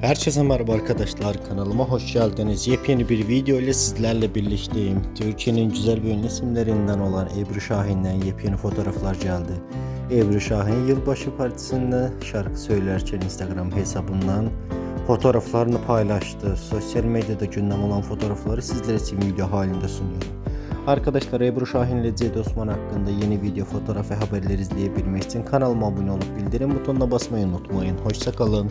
Herkese merhaba arkadaşlar kanalıma hoş geldiniz. Yepyeni bir video ile sizlerle birlikteyim. Türkiye'nin güzel ve ünlü isimlerinden olan Ebru Şahin'den yepyeni fotoğraflar geldi. Ebru Şahin yılbaşı partisinde şarkı söylerken Instagram hesabından fotoğraflarını paylaştı. Sosyal medyada gündem olan fotoğrafları sizlere için video halinde sunuyorum. Arkadaşlar Ebru Şahin ile Cedi Osman hakkında yeni video, fotoğraf ve haberler izleyebilmek için kanalıma abone olup bildirim butonuna basmayı unutmayın. Hoşçakalın.